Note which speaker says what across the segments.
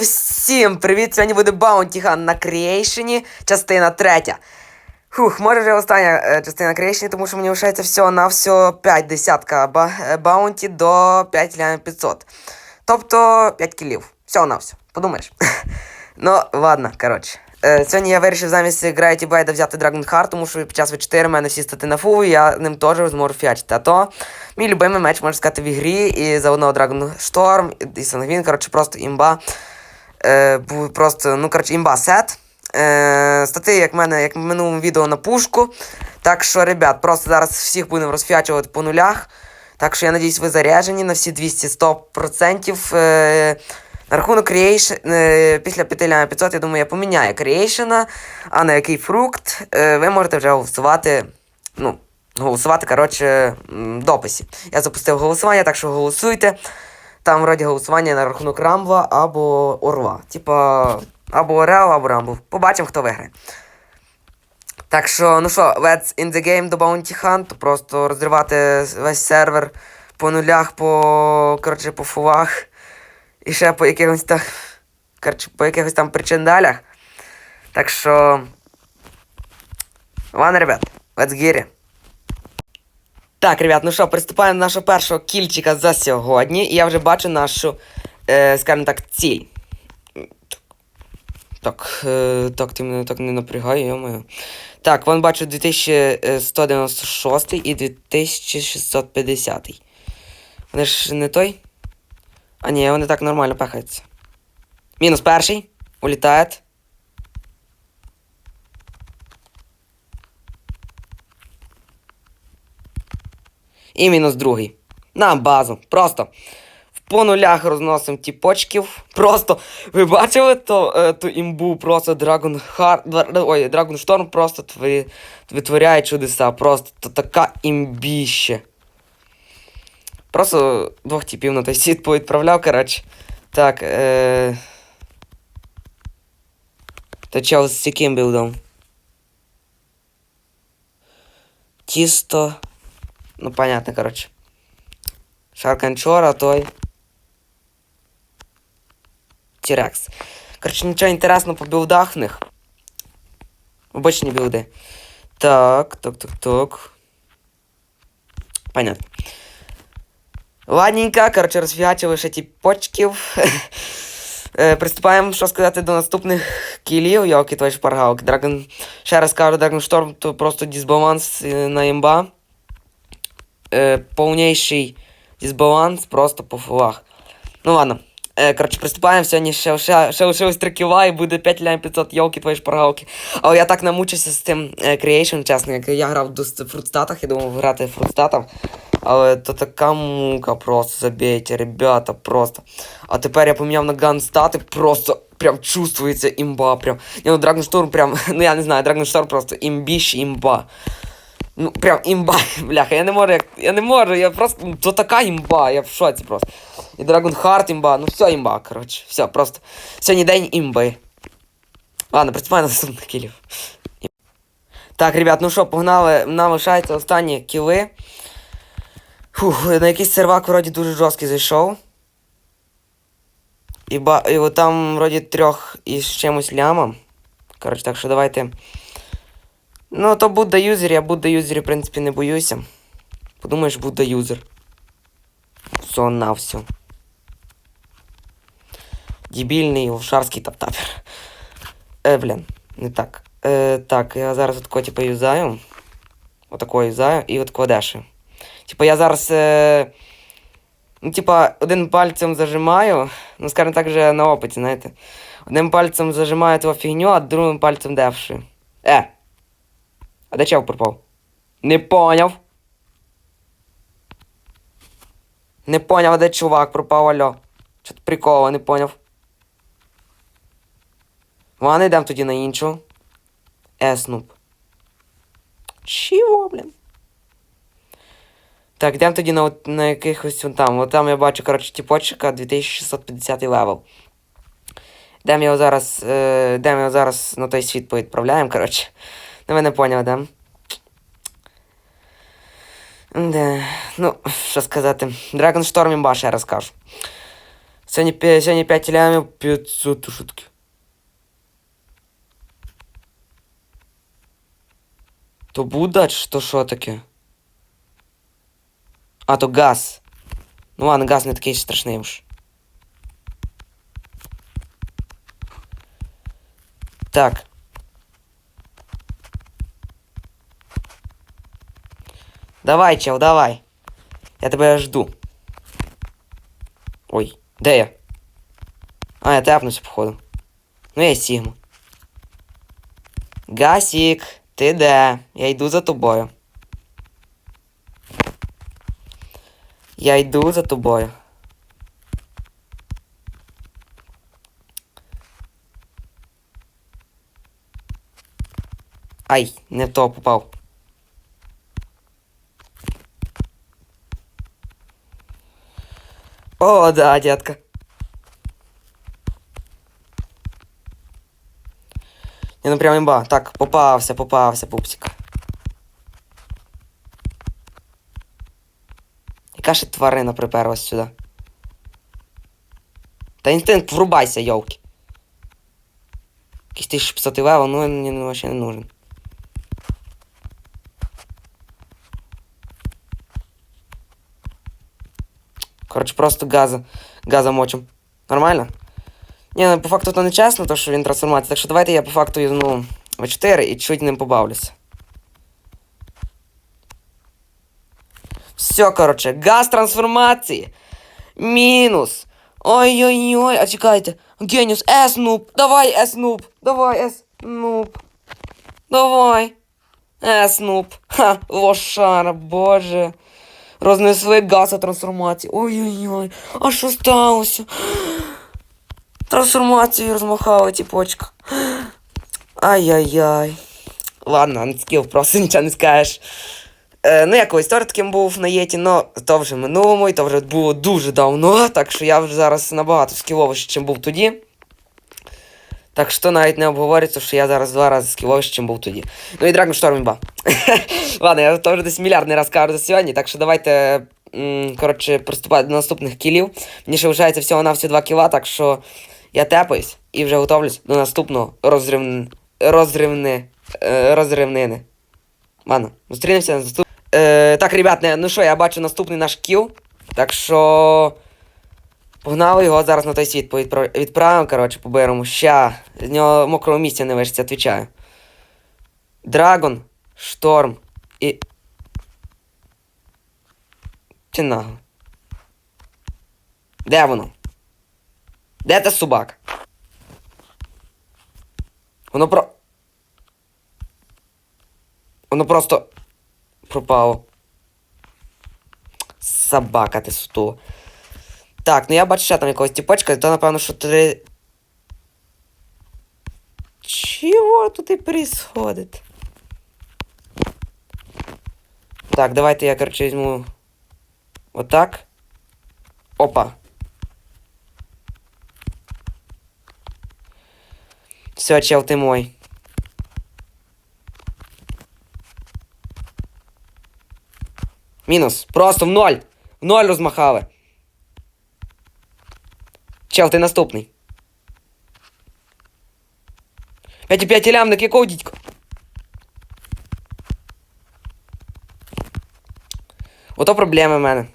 Speaker 1: Всім привіт! Сьогодні буде Bounty Hunt на Creation, частина третя. Фух, може вже остання е, частина Creation, тому що мені лишається всього на всього 5 десятка ба- е, баунті до 5 лямів 500. Тобто 5 кілів. Всього на все. Подумаєш. ну, ладно, коротше. Е, сьогодні я вирішив замість Gravity Blade взяти Dragon Heart, тому що під час V4 в мене всі стати на фул, і я ним теж зможу фіачити. А то мій любимий меч, можна сказати, в ігрі, і заодно Dragon Storm, і Сангвін, коротше, просто імба. Е, був просто, ну, коротше, імба сет. Е, стати, як в мене, як в минулому відео на пушку. Так що, ребят, просто зараз всіх будемо розфіачувати по нулях. Так що я надіюсь, ви заряджені на всі 200-100%. Е, на рахунок Creation, е, після 5 лямів 500, я думаю, я поміняю Creation, а на який фрукт е, ви можете вже голосувати. Ну, голосувати, коротше, дописі. Я запустив голосування, так що голосуйте. Там вроді голосування на рахунок Рамбла або Орла. Типа, або Орел, або Рамбл. Побачимо, хто виграє. Так що, ну що, let's in the game до Bounty Hunt. Просто розривати весь сервер по нулях, по, коротше, по фулах. І ще по якихось там. Коротше, по якихось там причиндалях. Так що. Ладно, ребят, let's get it. Так, ребят, ну що, приступаємо до нашого першого кільчика за сьогодні. І я вже бачу нашу, е, скажімо так, ціль. Так, е, так, ти мене так не напрягай, йомаю. Так, вон бачу 2196 і 2650. Вони ж не той? А ні, вони так нормально пахаються. Мінус перший. Улітає. І мінус другий. На базу. Просто по нулях розносимо тіпочків. Просто. Ви бачили то, е, ту імбу? Просто Dragon Heart. Ой, Dragon Storm просто твори, витворяє чудеса. Просто то така імбіще. Просто двох типів на той світ повідправляв, коротше. Так, е... То чел з яким білдом? Тісто. Ну, понятно, короче. Шарканчора, той. Тірекс. Короче, нічого інтересного по білдах в білди. Так, так, так, так. Понятно. Ладненько, короче, розфігачили ще ті почків. Е, Приступаємо, що сказати, до наступних кілів, йоки твої шпаргалки. Dragon... Ще раз кажу, Dragon Storm то просто дисбаланс е, на імба. Е, повніший дисбаланс просто по фулах. Ну ладно. Е, коротше, приступаємо. Сьогодні ще, ще, ще лишилось 3 кіла і буде 5 лям 500 йолки твої шпаргалки. Але я так намучився з тим е, Creation, чесно, як я грав до фрутстатах, я думав грати в фрутстатах. Але то така мука просто забейте, ребята, просто. А тепер я поміняв на ганстати, просто прям чувствується імба. Прям. Ні, ну Dragon прям, ну я не знаю, Dragon Storm просто імбіш імба. Ну, прям імба, бляха, я не можу, як, я не можу, я просто, ну, то така імба, я в шоці просто. І Dragon Heart імба, ну все імба, коротше, все, просто. Сьогодні день імби. Ладно, приступаємо до наступних кілів. Так, ребят, ну що, погнали, нам лишаються останні кіли. Фух, на якийсь сервак вроді дуже жорсткий зайшов. І, ба... і от там вроді трьох із чимось лямом. Коротше, так що давайте. Ну, то Будда юзер, я Будда юзері, в принципі, не боюся. Подумаєш, Будда юзер. Все на все. Дебільний лошарський таптапер. Е, блін, не так. Е, так, я зараз от коті поюзаю. Отако юзаю і от кладеши. Типа я зараз. Е... Ну, типа, один пальцем зажимаю, ну, скажімо так, вже на опиті, знаєте. Одним пальцем зажимаю ту фігню, а другим пальцем девши. Е! А де чел пропав? Не поняв. Не поняв, а де чувак пропав, алло. Що тут прикола, не поняв. Ладно, йдемо тоді на іншу. Еснуп. Чого, блін? Так, йдемо тоді на, на якихось вон там. От там я бачу, коротше, тіпочка 2650 левел. Йдемо його зараз. Е, йдемо його зараз на той світ повідправляємо, коротше. Ну ви не поняли, да? Да. Ну, що сказати. Dragon Storm імба, ще раз кажу. Сьогодні, п'я- сьогодні 5 лямів 500 шутки. То Буда чи то що таке? А, то газ. Ну ладно, газ не такий страшний уж. Так. Давай, чел, давай. Я тебе жду. Ой, де я? А, я тяпнуся, походу. Ну, я Сігма. Гасік, ти де? Я йду за тобою. Я йду за тобою. Ай, не в того попав. О, да, детка. Не, ну прям имба. Так, попався, попався, пупсик. Яка ще тварина приперлась сюди? Та інстинкт врубайся, йовки. Якийсь 1500 левел, ну мені ну, вообще не нужен. Коротше, просто газа, газа мочим. Нормально? Ні, ну по факту то не чесно, то що він трансформація. Так що давайте я по факту ну, в 4 і чуть ним побавлюся. Все, коротше, газ трансформації. Мінус. Ой-ой-ой, а чекайте. Геніус, С нуб. Давай, С нуб. Давай, С нуб. Давай. С нуб. Ха, лошара, боже. Рознесли газ трансформації. Ой-ой-ой. А що сталося? Трансформацію розмахала тіпочка. Ай-яй-яй. Ладно, скіл, просто нічого не скажеш. Е, ну, я колись теж таким був на єті, но то вже минулому, і то вже було дуже давно, так що я вже зараз набагато скіловіше, ніж був тоді. Так що навіть не обговорюється, що я зараз два рази скіловіше, ніж був тоді. Ну і Storm імба. Ладно, я теж десь мільярдний раз кажу за сьогодні, так що давайте, коротше, приступати до наступних кілів. Мені ще лишається всього на всі 2 кіла, так що я тепаюсь і вже готовлюсь до наступного розрив... розривни... е, розривнини. Ладно, зустрінемося на наступ... Е, так, ребят, ну що, я бачу наступний наш кіл. Так що. Погнали його зараз на той світ відправимо, коротше, поберемо. Ща. З нього мокрого місця не вишиться, відповідаю. Драгон, шторм і. Чи нагло? Де воно? Де та собака? Воно про. Воно просто пропало. Собака ти суту. Так, ну я бачу ще там якогось тіпочка, то напевно, що три. Чего тут і происходит? Так, давайте я, короче, візьму. Отак. Опа. Все, чел, ти мой. Мінус. Просто в ноль. В ноль розмахали. Чел, ти наступний. 5,5 лямник, якого дідько? Ото проблеми в мене.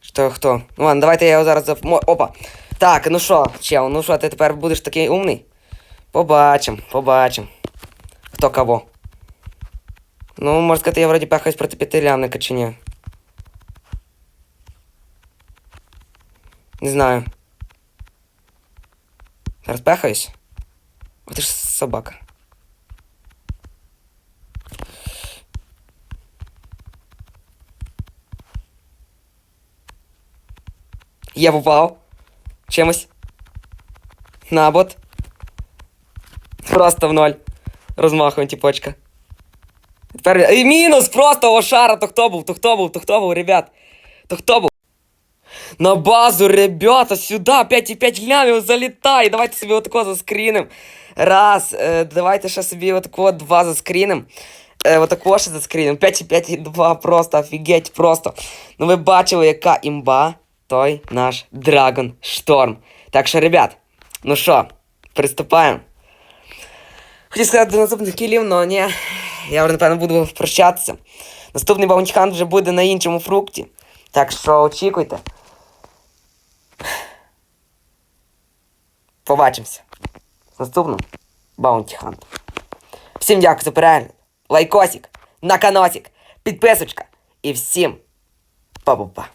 Speaker 1: Що хто? Ну ладно, давайте я його зараз зап... Мо- Опа. Так, ну що, чел, ну що, ти тепер будеш такий умний? Побачим, побачим. Хто кого? Ну, можна сказати, я вроді пехаюсь проти п'ятилямника чи ні. Не знаю. Зараз пехаюсь. О, ти ж собака. Я попав. Чимось. Набот. Просто в ноль. Розмахуємо, тіпочка. Тепер. І мінус! Просто лошара! То хто був? То хто був? То хто був, ребят? То хто був? На базу, ребята, сюди 5,5 лямів залітай. Давайте собі отако заскріним. Раз, е, давайте ще собі отако два заскріним. е, отако ще за скріном. 5,5,2 просто офігеть, просто. Ну ви бачили, яка імба той наш Dragon Storm. Так що, ребят, ну що, приступаємо. Хотів сказати до наступних кілів, але ні. Я вже, напевно, буду прощатися. Наступний баунтіхан вже буде на іншому фрукті. Так що очікуйте. Побачимося. В наступним Баунті Хант. Всім дякую за перегляд. Лайкосик, наканосик, підписочка і всім па-па-па.